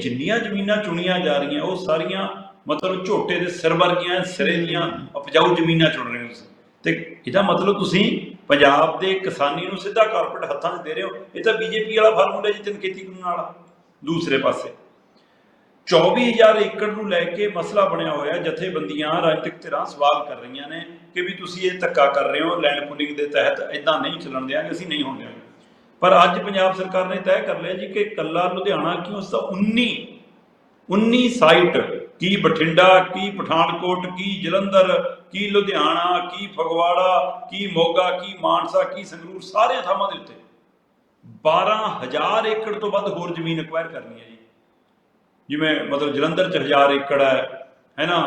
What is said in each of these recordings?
ਜਿੰਨੀਆਂ ਜ਼ਮੀਨਾਂ ਚੁਣੀਆਂ ਜਾ ਰਹੀਆਂ, ਉਹ ਸਾਰੀਆਂ ਮਤਲਬ ਝੋਟੇ ਦੇ ਸਿਰ ਵਰਗੀਆਂ, ਸਿਰੇ ਦੀਆਂ ਉਪਜਾਊ ਜ਼ਮੀਨਾਂ ਚੁਣ ਰਹੇ ਹੋ ਤੁਸੀਂ। ਤੇ ਇਹਦਾ ਮਤਲਬ ਤੁਸੀਂ ਪੰਜਾਬ ਦੇ ਕਿਸਾਨੀ ਨੂੰ ਸਿੱਧਾ ਕਾਰਪੋਰੇਟ ਹੱਥਾਂ 'ਚ ਦੇ ਰਹੇ ਹੋ। ਇਹ ਤਾਂ ਬੀਜੇਪੀ ਵਾਲਾ ਫਾਰਮੂਲਾ ਜੀ ਤਿੰਨ ਖੇਤੀ ਕਾਨੂੰਨ ਵਾਲਾ, ਦੂਸਰੇ ਪਾਸੇ। 24000 ਏਕੜ ਨੂੰ ਲੈ ਕੇ ਮਸਲਾ ਬਣਿਆ ਹੋਇਆ, ਜਥੇਬੰਦੀਆਂ, ਰਾਜਨੀਤਿਕ ਧਿਰਾਂ ਸਵਾਲ ਕਰ ਰਹੀਆਂ ਨੇ ਕਿ ਵੀ ਤੁਸੀਂ ਇਹ ਧੱਕਾ ਕਰ ਰਹੇ ਹੋ, ਲੈਂਡ ਪੁਲਿੰਗ ਦੇ ਤਹਿਤ ਇਦਾਂ ਨਹੀਂ ਚੱਲਣ ਦਿਆਂਗੇ, ਅਸੀਂ ਨਹੀਂ ਹੋਣ ਦਿਆਂਗੇ। ਪਰ ਅੱਜ ਪੰਜਾਬ ਸਰਕਾਰ ਨੇ ਤੈਅ ਕਰ ਲਿਆ ਜੀ ਕਿ ਕੱਲਾ ਲੁਧਿਆਣਾ ਕਿਉਂ ਉਸ ਦਾ 19 19 ਸਾਈਟ ਕੀ ਬਠਿੰਡਾ, ਕੀ ਪਠਾਨਕੋਟ, ਕੀ ਜਲੰਧਰ, ਕੀ ਲੁਧਿਆਣਾ, ਕੀ ਫਗਵਾੜਾ, ਕੀ ਮੋਗਾ, ਕੀ ਮਾਨਸਾ, ਕੀ ਸੰਗਰੂਰ ਸਾਰੇ ਥਾਵਾਂ ਦੇ ਉੱਤੇ 12000 ਏਕੜ ਤੋਂ ਵੱਧ ਹੋਰ ਜ਼ਮੀਨ ਐਕਵਾਇਰ ਕਰਨੀ ਹੈ ਜੀ। ਜਿਵੇਂ ਮਤਲਬ ਜਲੰਧਰ ਚ 1000 ਏਕੜ ਹੈ ਹੈ ਨਾ?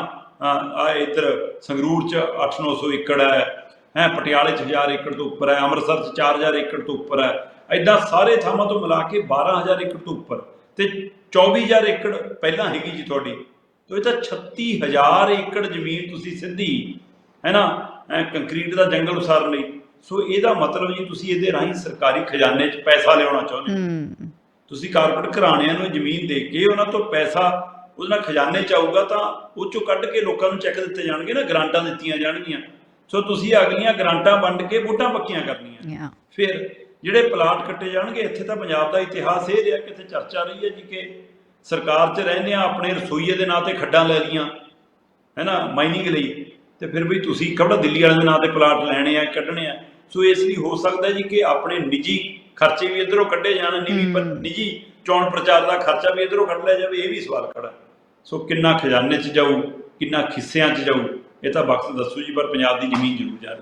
ਆ ਇੱਧਰ ਸੰਗਰੂਰ ਚ 8-900 ਏਕੜ ਹੈ ਹੈ? ਪਟਿਆਲੇ ਚ 1000 ਏਕੜ ਤੋਂ ਉੱਪਰ ਹੈ, ਅੰਮ੍ਰਿਤਸਰ ਚ 4000 ਏਕੜ ਤੋਂ ਉੱਪਰ ਹੈ। ਐਦਾਂ ਸਾਰੇ ਥਾਵਾਂ ਤੋਂ ਮਿਲਾ ਕੇ 12000 ਏਕੜ ਤੋਂ ਉੱਪਰ ਤੇ 24000 ਏਕੜ ਪਹਿਲਾਂ ਹੈਗੀ ਜੀ ਤੁਹਾਡੀ। ਤੋ ਇਹ ਤਾਂ 36000 ਏਕੜ ਜ਼ਮੀਨ ਤੁਸੀਂ ਸਿੱਧੀ ਹੈ ਨਾ ਕੰਕਰੀਟ ਦਾ ਜੰਗਲ ਉਸਾਰਨ ਲਈ। ਸੋ ਇਹਦਾ ਮਤਲਬ ਜੀ ਤੁਸੀਂ ਇਹਦੇ ਰਾਹੀਂ ਸਰਕਾਰੀ ਖਜ਼ਾਨੇ 'ਚ ਪੈਸਾ ਲਿਆਉਣਾ ਚਾਹੁੰਦੇ ਹੋ। ਤੁਸੀਂ ਕਾਰਪੋਰੇਟ ਘਰਾਣਿਆਂ ਨੂੰ ਜ਼ਮੀਨ ਦੇ ਕੇ ਉਹਨਾਂ ਤੋਂ ਪੈਸਾ ਉਹਦੇ ਨਾਲ ਖਜ਼ਾਨੇ 'ਚ ਆਊਗਾ ਤਾਂ ਉਹ ਚੋਂ ਕੱਢ ਕੇ ਲੋਕਾਂ ਨੂੰ ਚੈੱਕ ਦਿੱਤੇ ਜਾਣਗੇ ਨਾ ਗ੍ਰਾਂਟਾਂ ਦਿੱਤੀਆਂ ਜਾਣਗੀਆਂ। ਸੋ ਤੁਸੀਂ ਅਗਲੀਆਂ ਗ੍ਰਾਂਟਾਂ ਵੰਡ ਕੇ ਵੋਟਾਂ ਪੱਕੀਆਂ ਕਰਨੀਆਂ। ਫਿਰ ਜਿਹੜੇ ਪਲਾਟ ਕੱਟੇ ਜਾਣਗੇ ਇੱਥੇ ਤਾਂ ਪੰਜਾਬ ਦਾ ਇਤਿਹਾਸ ਇਹ ਰਿਹਾ ਕਿਤੇ ਚਰਚਾ ਰਹੀ ਹੈ ਜੀ ਕਿ ਸਰਕਾਰ 'ਚ ਰਹਿੰਦੇ ਆ ਆਪਣੇ ਰਸੋਈਏ ਦੇ ਨਾਂ ਤੇ ਖੱਡਾਂ ਲੈ ਲੀਆਂ ਹੈਨਾ ਮਾਈਨਿੰਗ ਲਈ ਤੇ ਫਿਰ ਵੀ ਤੁਸੀਂ ਕਬੜਾ ਦਿੱਲੀ ਵਾਲਿਆਂ ਦੇ ਨਾਂ ਤੇ ਪਲਾਟ ਲੈਣੇ ਆ ਕੱਢਣੇ ਆ। ਸੋ ਇਸ ਲਈ ਹੋ ਸਕਦਾ ਜੀ ਕਿ ਆਪਣੇ ਨਿੱਜੀ ਖਰਚੇ ਵੀ ਇਧਰੋਂ ਕੱਢੇ ਜਾਣ ਨਿੱਜੀ ਪਰ-। ਨਿੱਜੀ ਚੋਣ ਪ੍ਰਚਾਰ ਦਾ ਖਰਚਾ ਵੀ ਇਧਰੋਂ ਕੱਢ ਲਿਆ ਜਾਵੇ ਇਹ ਵੀ ਸਵਾਲ ਖੜਾ। ਸੋ ਕਿੰਨਾ ਖਜ਼ਾਨੇ 'ਚ ਜਾਊ ਕਿੰਨਾ ਖਿੱਸਿਆਂ 'ਚ ਜਾਊ ਇਹ ਤਾਂ ਵਕਤ ਦੱਸੂ ਜੀ ਪਰ ਪੰਜਾਬ ਦੀ ਜ਼ਮੀਨ ਜ਼ਰੂਰ ਜਾ ਰਹੀ ਹੈ।